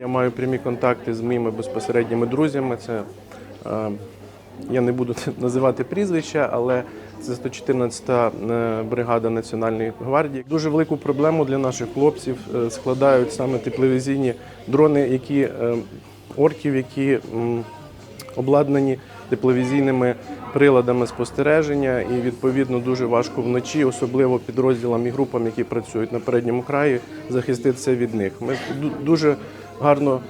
Я маю прямі контакти з моїми безпосередніми друзями. Це е, я не буду називати прізвища, але це 114-та е, бригада Національної гвардії. Дуже велику проблему для наших хлопців е, складають саме тепловізійні дрони, які е, орків, які м, обладнані тепловізійними приладами спостереження, і відповідно дуже важко вночі, особливо підрозділам і групам, які працюють на передньому краї, захиститися від них. Ми дуже гарно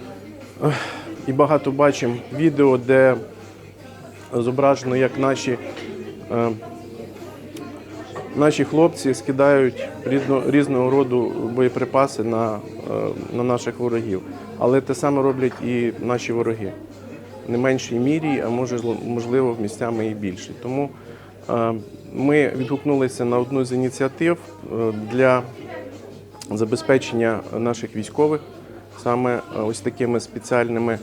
і багато бачимо відео, де зображено, як наші. е, Наші хлопці скидають різно, різного роду боєприпаси на, е, на наших ворогів. Але те саме роблять і наші вороги. Не меншій мірі, а може, можливо, місцями і більше. Тому е, ми відгукнулися на одну з ініціатив е, для забезпечення наших військових саме е, ось такими спеціальними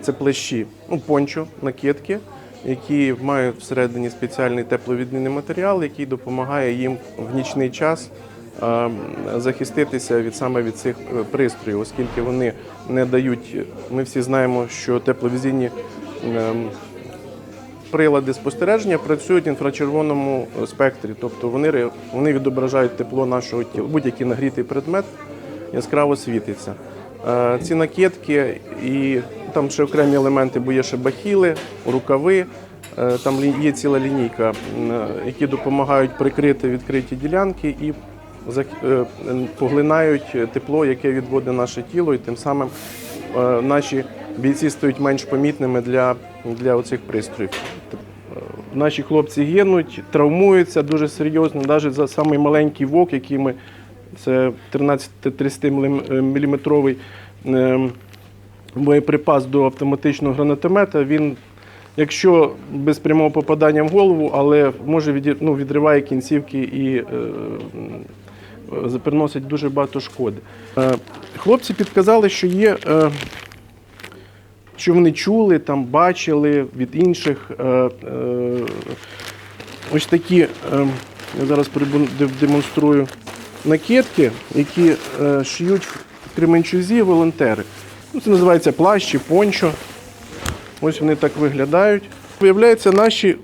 це плащі, ну, пончо, накидки, які мають всередині спеціальний тепловідмінний матеріал, який допомагає їм в нічний час захиститися від саме від цих е, пристроїв, оскільки вони не дають. Ми всі знаємо, що тепловізійні ем, прилади спостереження працюють в інфрачервоному спектрі, тобто вони, вони відображають тепло нашого тіла. Будь-який нагрітий предмет яскраво світиться. Е, Ці накидки і там ще окремі елементи, бо є ще бахіли, рукави. е, Там є ціла лінійка, які допомагають прикрити відкриті ділянки і поглинають тепло, яке відводить наше тіло, і тим самим е, наші бійці стають менш помітними для, для оцих пристроїв. Е, Наші хлопці гинуть, травмуються дуже серйозно, навіть за самий маленький вок, який ми це 13-30 мм боєприпас до автоматичного гранатомета. Він, якщо без прямого попадання в голову, але може від, ну, відриває кінцівки і е, приносить дуже багато шкоди. Е, Хлопці підказали, що є. е, Що вони чули, там бачили від інших е, е, ось такі, е, я зараз демонструю накидки, які е, шиють в Кременчузі волонтери. Ну, це називається плащ чи пончо. Ось вони так виглядають. Виявляється, наші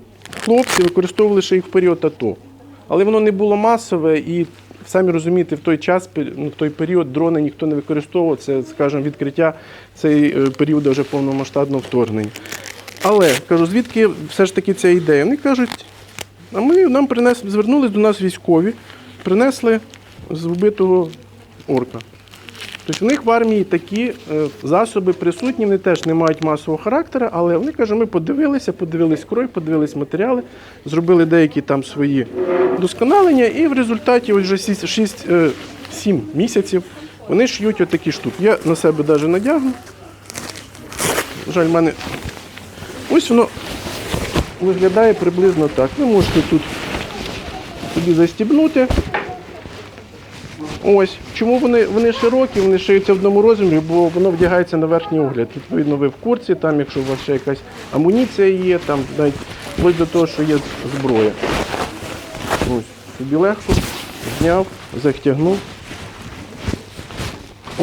хлопці використовували лише їх в період АТО. Але воно не було масове і, самі розумієте, в той час, ну, в той період дрони ніхто не використовував. Це, скажімо, відкриття цей періоду період вже повномасштабного вторгнення. Але кажу, звідки все ж таки ця ідея? Вони кажуть, а ми нам принесли, звернулись до нас військові, принесли з вбитого орка. Тобто в них в армії такі е, засоби присутні, вони теж не мають масового характеру, але вони кажуть, ми подивилися, подивились крой, подивились матеріали, зробили деякі там свої досконалення, і в результаті ось вже 6-7 місяців вони шиють отакі штуки. Я на себе навіть надягну. Жаль, в мене ось воно виглядає приблизно так. Ви можете тут собі застібнути. Ось. Чому вони, вони широкі, вони шиються в одному розмірі, бо воно вдягається на верхній огляд. Відповідно, ви в курці, там, якщо у вас ще якась амуніція є, там навіть вплоть до того, що є зброя. Ось. Собі легко зняв, затягнув.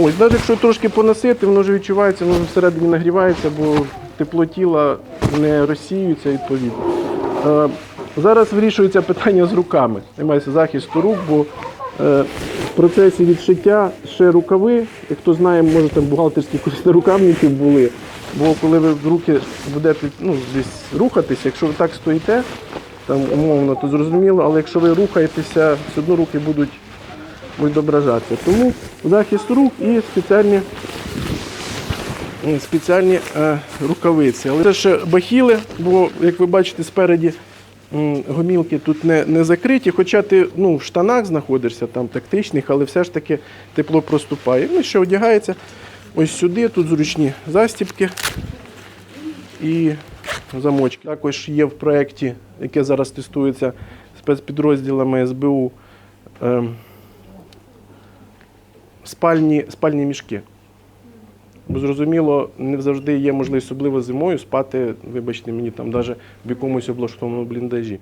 Ось, навіть якщо трошки поносити, воно вже відчувається, воно всередині нагрівається, бо тепло тіла не розсіюється відповідно. Е, Зараз вирішується питання з руками. Займається захисту рук, бо в процесі відшиття ще рукави, як хто знає, може там бухгалтерські колись рукавники були. Бо коли ви в руки будете ну, десь рухатися, якщо ви так стоїте, там умовно, то зрозуміло, але якщо ви рухаєтеся, все одно руки будуть відображатися. Тому захист рук і спеціальні, спеціальні е, рукавиці. Але це ще бахіли, бо, як ви бачите, спереді гомілки тут не, не закриті, хоча ти ну, в штанах знаходишся, там тактичних, але все ж таки тепло проступає. Ну, що одягається ось сюди, тут зручні застібки і замочки. Також є в проєкті, яке зараз тестується спецпідрозділами СБУ. ем, спальні, спальні мішки. Бо зрозуміло, не завжди є можливість, особливо зимою, спати, вибачте мені, там навіть в якомусь облаштованому бліндажі.